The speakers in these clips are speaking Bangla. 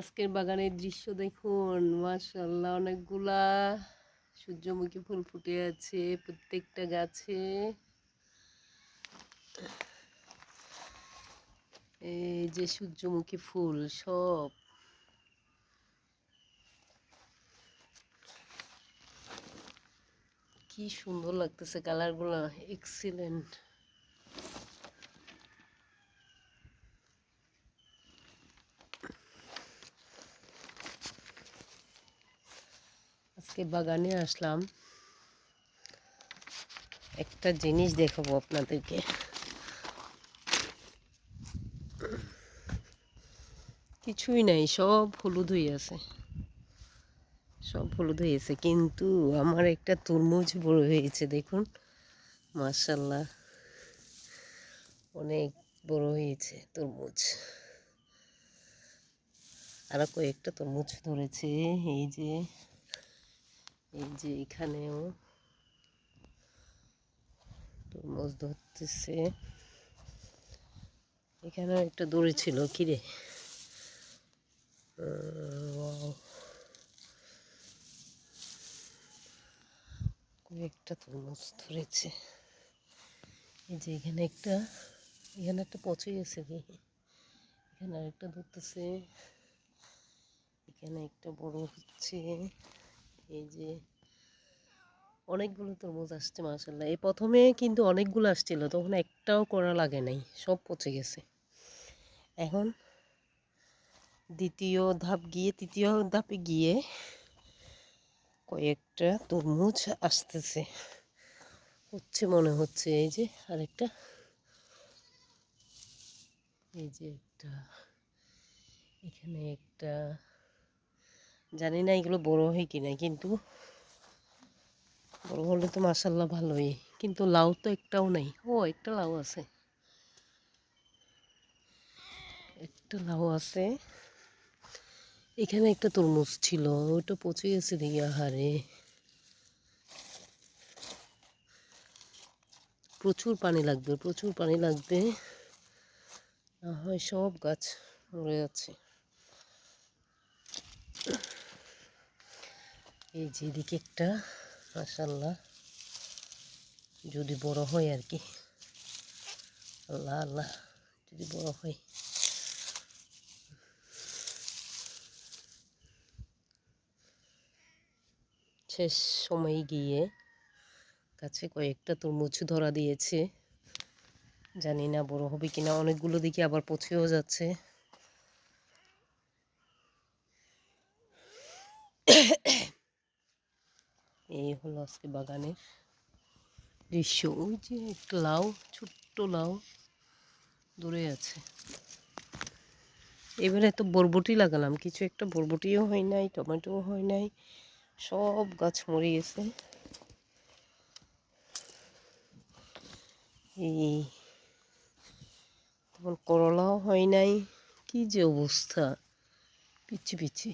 আজকের বাগানের দৃশ্য দেখুন। মাশাল্লাহ অনেকগুলা সূর্যমুখী ফুল ফুটে আছে প্রত্যেকটা গাছে। এই যে সূর্যমুখী ফুল সব। কি সুন্দর লাগতেছে কালারগুলো, এক্সিলেন্ট। আজকে বাগানে আসলাম। একটা জিনিস দেখাবো আপনাদেরকে। কিছুই নাই, সব হলুদ হয়ে আছে। সব হলুদ হয়েছে কিন্তু আমার একটা তরমুজ বড় হয়েছে, দেখুন। মার্শাল্লাহ অনেক বড় হয়েছে তরমুজ। আরও কয়েকটা তরমুজ ধরেছে, এই যে। এই যে এখানেও তরমুজ ধরতেছে। এখানেও একটা দড়ি ছিল কিরে কয়েকটা তরমুজ ধরেছে। এই যে এখানে একটা এখানে একটা পচে গেছে এখানে আরেকটা ধরতেছে। এখানে একটা বড় হচ্ছে। এই যে অনেকগুলো তরমুজ আসছে মাসাল্লাহ এই প্রথমে কিন্তু অনেকগুলো আসছিল, তখন একটাও করা লাগে নাই, সব পচে গেছে। এখন দ্বিতীয় ধাপ গিয়ে, তৃতীয় ধাপে গিয়ে কয়েকটা তরমুজ আসতেছে। হচ্ছে মনে হচ্ছে, এই যে আরেকটা। এই যে একটা, এখানে একটা জানি না এগুলো বড় হয় কিনা কিন্তু বড় হলে তো মাসাল্লাহ ভালোই, কিন্তু লাউ তো একটাও নেই। ও, একটা লাউ আছে। একটা লাউ আছে। এখানে একটা তরমুজ ছিল ওটা পচে গেছে দেখি, আহারে। প্রচুর পানি লাগবে, প্রচুর পানি লাগবে। হয় সব গাছ মরে যাচ্ছে। এই যে এদিকে একটা মাসাল্লাহ যদি বড় হয় আর কি। আল্লাহ আল্লাহ, যদি বড় হয়। শেষ সময় গিয়ে কাছে কয়েকটা তরমুজ ধরা দিয়েছে। জানি না বড় হবে কিনা, অনেকগুলো দিকে আবার পচেও যাচ্ছে। এই হলো আজকে বাগানের দৃশ্য। ওই যে লাউ, ছোট্ট লাউ দূরে আছে। এবারে তো বরবটি লাগালাম, কিছু একটা বরবটিও হয় নাই, টমেটোও হয় নাই, সব গাছ মরে গেছে। এই তখন করলাও হয় নাই, কি যে অবস্থা পিচ্ছি পিচ্ছি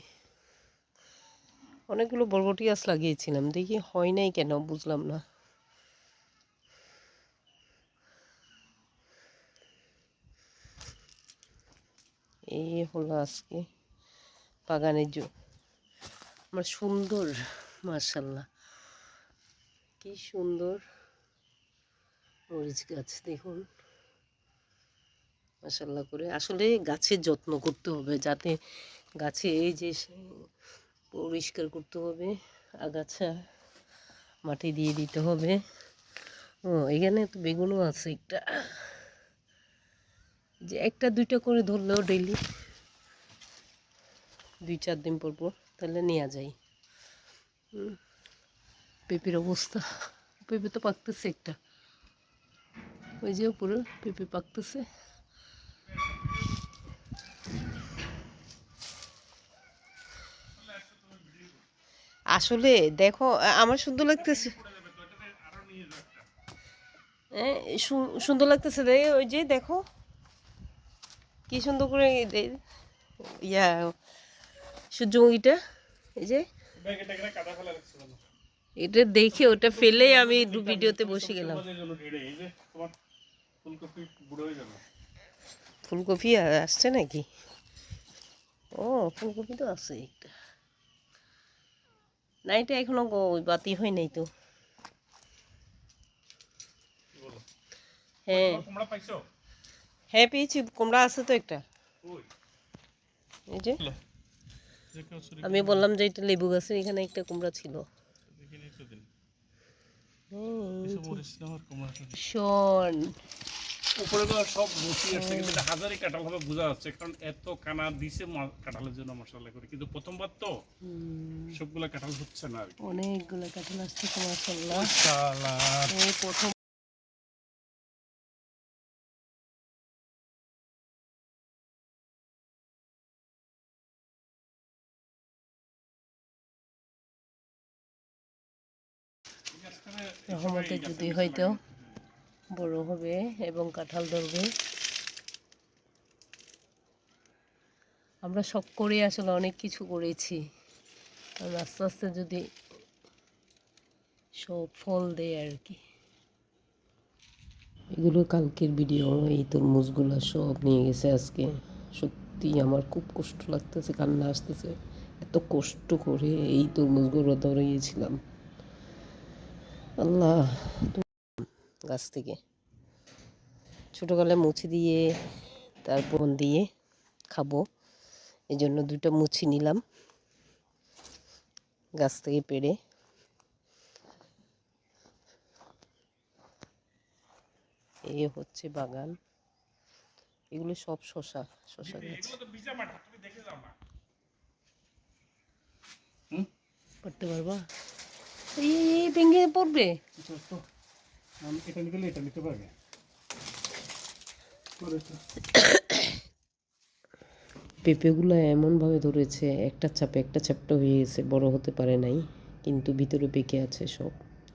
অনেকগুলো বরবটি গাছ লাগিয়েছিলাম। দেখি হয় নাই কেন, বুঝলাম না। এই হলো আজকে বাগানের আমার সুন্দর মার্শাল্লাহ কি সুন্দর মরিচ গাছ, দেখুন। মাসাল্লাহ করে। আসলে গাছের যত্ন করতে হবে যাতে গাছে এই যে পরিষ্কার করতে হবে, আগাছা মাটি দিয়ে দিতে হবে। ও, এখানে তো বেগুনও আছে একটা। যে একটা, দুইটা করে ধরলেও ডেইলি দুই চার দিন পর পর তাহলে নেওয়া যায়। পেঁপের অবস্থা, পেঁপে তো পাকতেছে একটা। ওই যে উপরে পেঁপে পাকতেছে। আসলে দেখো আমার সুন্দর লাগতেছে। সুন্দর লাগতেছে দেখ ওই যে দেখো। কি সুন্দর করে ইয়া সূর্যমুখীটা এই যে। এটা দেখে ওটা ফেলে আমি দু ভিডিওতে বসে গেলাম। ফুলকপি আসছে নাকি? ও ও, ফুলকপি তো আছে একটা। না এটা এখনও বাতি হয়। নাই তো হ্যাঁ হ্যাঁ পেয়েছি। কুমড়া আছে তো একটা? এই যে। আমি বললাম যে এটা লেবু গাছের এখানে একটা কুমড়া ছিল। শোন। উপরে সব বসি আছে কিন্তু হাজারি কাঁঠাল হবে বোঝা যাচ্ছে কারণ এত কানা দিছে কাঁঠালের জন্য মশলা করে। কিন্তু প্রথমবার তো সবগুলা কাঁঠাল হচ্ছে না অনেকগুলো কাঁঠাল আসছে মাসাল্লাহ এই প্রথম রহমতে যদি হয়তো বড় হবে এবং কাঁঠাল ধরবে। আমরা শখ করে আসলে অনেক কিছু করেছি। আস্তে আস্তে যদি সব ফল দেয় আর কি। এগুলো কালকের ভিডিও এই তরমুজগুলো সব নিয়ে গেছে আজকে। সত্যি আমার খুব কষ্ট লাগতেছে, কান্না আসতেছে। এত কষ্ট করে এই তরমুজগুলো ধরিয়েছিলাম। আল্লাহ। গাছ থেকে। ছোটোবেলায় মুছি দিয়ে তারপর দিয়ে খাব। এই জন্য দুটো মুছি নিলাম। গাছ থেকে পেড়ে। এই হচ্ছে বাগান। এগুলো সব শশা শশা গাছ। এগুলো তো ভিজা মাঠা তুমি দেখে যাও না করতে পারবা এই ভেঙে পড়বে? এটা নিতে এটা নিতে পারবে। পেঁপেগুলো এমনভাবে ধরেছে একটা চাপে একটা চাপটা হয়ে গেছে বড় হতে পারে নাই কিন্তু ভিতরে পেকে আছে সব।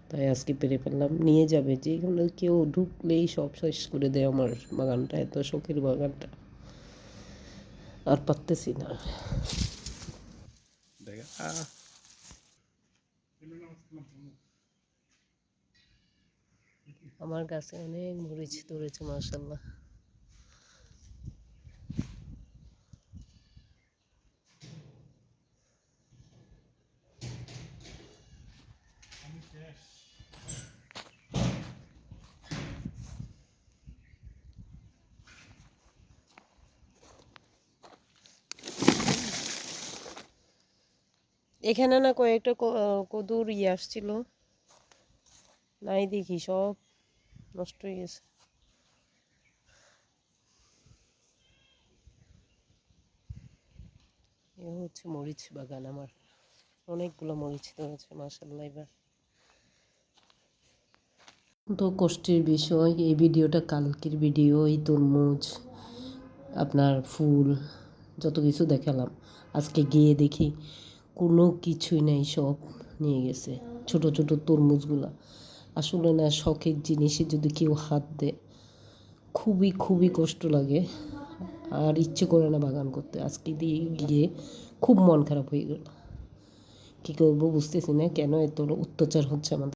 তাই আজকে পেরে ফেললাম নিয়ে যাবে। যে কোনো কেউ ঢুকলেই সব শেষ করে দেয় আমার বাগানটা এত শখের বাগানটা। আর পারতেছি না। দেখে। আমার গাছে অনেক মরিচ ধরেছে মাসাল্লাহ এখানে না কয়েকটা কদুর ইয়ে আসছিল। নাই দেখি, সব নষ্ট হয়ে গেছে। এ হচ্ছে মরিচ বাগান আমার। অনেকগুলো মরিচ ধরেছে মাসাল্লাহ এবার। তো কষ্টের বিষয়, এই ভিডিওটা কালকের ভিডিও, এই তরমুজ, আপনার ফুল, যত কিছু দেখালাম। আজকে গিয়ে দেখি কোনো কিছুই নেই, সব নিয়ে গেছে, ছোট ছোট তরমুজগুলা। আসলে না, শখের জিনিসে যদি কেউ হাত দেয়, খুবই খুবই কষ্ট লাগে। আর ইচ্ছে করে না বাগান করতে। আজকে দিয়ে গিয়ে খুব মন খারাপ হয়ে গেল। কী করব বুঝতেছি না কেন এত অত্যাচার হচ্ছে আমাদের।